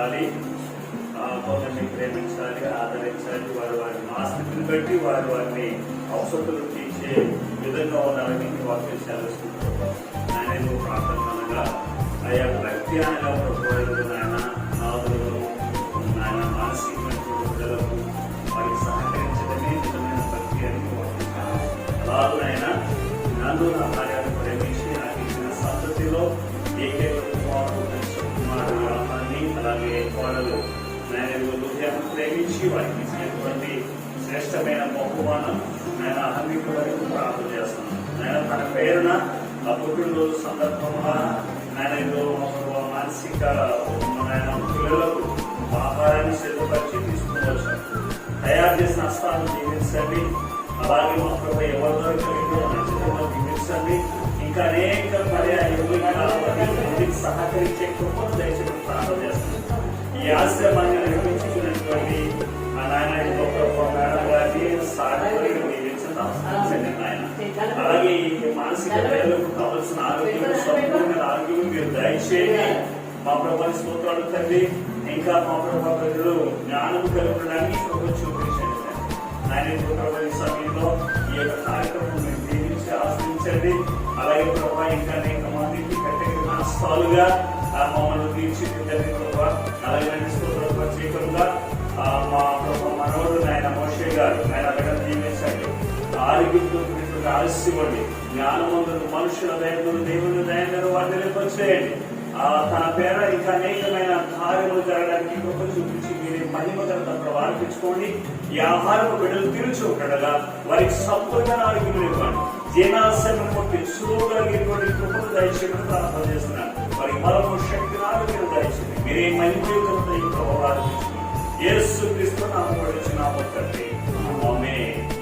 ఉండాలి. కొందరిని ప్రేమించాలి ఆదరించాలి. వారు వారి ఆస్తిని బట్టి వారు వారిని అవసరాలు తీర్చే విధంగా ఉండాలని వాక్యం సెలవుస్తుంది. ఆయన ప్రార్థన అనగా అయ్యా భక్తి అనగా ప్రభుత్వం నాయన నాదులు నాయన మానసికమైనటువంటి బిడ్డలకు వారికి సహకరించడమే నిజమైన భక్తి అని మీ అలాగే ఆయన నన్ను నా భార్యను ప్రేమించి నాకు ఇచ్చిన సంతతిలో ఏకే అలాగే కోడలు హృదయాన్ని ప్రేమించి వారికి ఇచ్చినటువంటి శ్రేష్టమైన బహుమానం నేను అహమికు వరకు ప్రార్థన చేస్తున్నాను నేను తన పేరున ఆ పుట్టినరోజు సందర్భంగా నేను ఏదో మానసిక ఆయన పిల్లలకు ఆహారాన్ని సిద్ధపరిచి తీసుకుని వచ్చాను తయారు చేసిన హస్తాలను జీవించండి. అలాగే మా ప్రభు ఎవరి దొరకలేదో నచ్చితంగా జీవించండి. ఇంకా అనేక పర్యాయాలు సహకరించే కృపను దయచేసి ఈ ఆశ్రమాన్ని నిర్మించుకున్నటువంటి ఆ నాయన గొప్ప మేడం గారిని సాగుని దీవించండి నాయన అలాగే ఈ మానసిక వేదనకు కావలసిన ఆరోగ్యం సంపూర్ణ ఆరోగ్యం మీరు దయచేయండి. మా ప్రభాని స్తోత్రాలు తండ్రి. ఇంకా మా ప్రభా ప్రజలు జ్ఞానం కలుగడానికి ప్రభు చూపించండి ఆయన ప్రభు ఈ సమయంలో ఈ యొక్క కార్యక్రమం మీరు దీవించి ఆశ్రయించండి. అలాగే ప్రభా ఇంకా అనేక మందికి కట్టెకి నష్టాలుగా మమ్మల్ని తీర్చిదిద్దండి ప్రభా అలాగే రెండు స్తోత్రాలు మా ప్రభా మనోడు ఆయన మోషే గారు ఆయన అక్కడ దీవించండి ఆరోగ్యంతో ఆలస్యమండి ఆలస్యం మనుషుల దయను దేవుని దయను వాటిని వచ్చేయండి ఆ తన పేర ఇంకా అనేకమైన కార్యములు జరగడానికి కృప చూపించి మీరే మహిమగలత ప్రవర్తించుకోండి ఈ ఆహారపు బిడ్డలు తీర్చుకుండగా వారికి సంపూర్ణ ఆరోగ్యం ఇవ్వండి. జీర్ణాశయం కొట్టి కృపను దయచేయమని ప్రార్థన చేస్తున్నాను. వారికి బలము శక్తి నాకు మీరు దయచేయండి. మీరే మహిమగలత ఈ ప్రభావాలు యేసు క్రీస్తు నామం వచ్చిన తండ్రి. ఆమేన్.